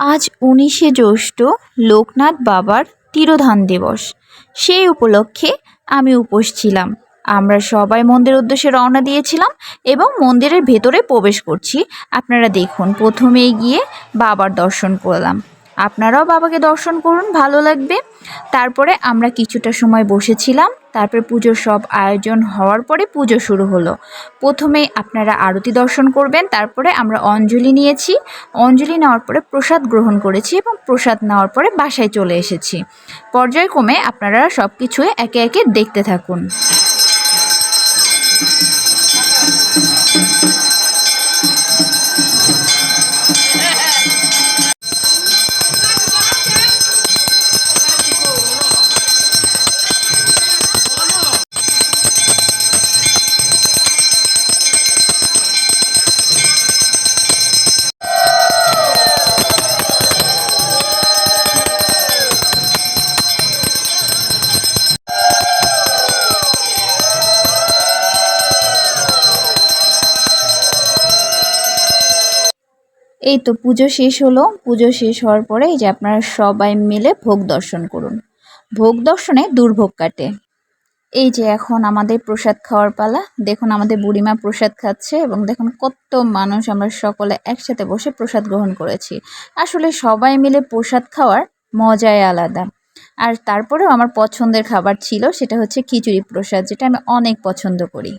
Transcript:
আজ উনিশে জ্যৈষ্ঠ লোকনাথ বাবার তিরোধান দিবস। সেই উপলক্ষে আমি উপোস ছিলাম। আমরা সবাই মন্দির উদ্দেশ্যে রওনা দিয়েছিলাম এবং মন্দিরের ভেতরে প্রবেশ করছি। আপনারা দেখুন প্রথমে গিয়ে বাবার দর্শন করলাম। আপনারাও বাবাকে দর্শন করুন, ভালো লাগবে। তারপরে আমরা কিছুটা সময় বসেছিলাম, তারপরে পুজোর সব আয়োজন হওয়ার পরে পুজো শুরু হলো। প্রথমে আপনারা আরতি দর্শন করবেন, তারপরে আমরা অঞ্জলি নিয়েছি। অঞ্জলি নেওয়ার পরে প্রসাদ গ্রহণ করেছি এবং প্রসাদ নেওয়ার পরে বাসায় চলে এসেছি। পর্যায়ক্রমে আপনারা সব কিছুই একে একে দেখতে থাকুন। এই তো পুজো শেষ হলো। পুজো শেষ হওয়ার পরে এই যে আপনারা সবাই মিলে ভোগ দর্শন করুন। ভোগ দর্শনে দুর্ভোগ কাটে। এই যে এখন আমাদের প্রসাদ খাওয়ার পালা। দেখুন আমাদের বুড়িমা প্রসাদ খাচ্ছে এবং দেখুন কত মানুষ আমরা সকলে একসাথে বসে প্রসাদ গ্রহণ করেছি। আসলে সবাই মিলে প্রসাদ খাওয়ার মজাই আলাদা। আর তারপরেও আমার পছন্দের খাবার ছিল সেটা হচ্ছে খিচুড়ি প্রসাদ, যেটা আমি অনেক পছন্দ করি।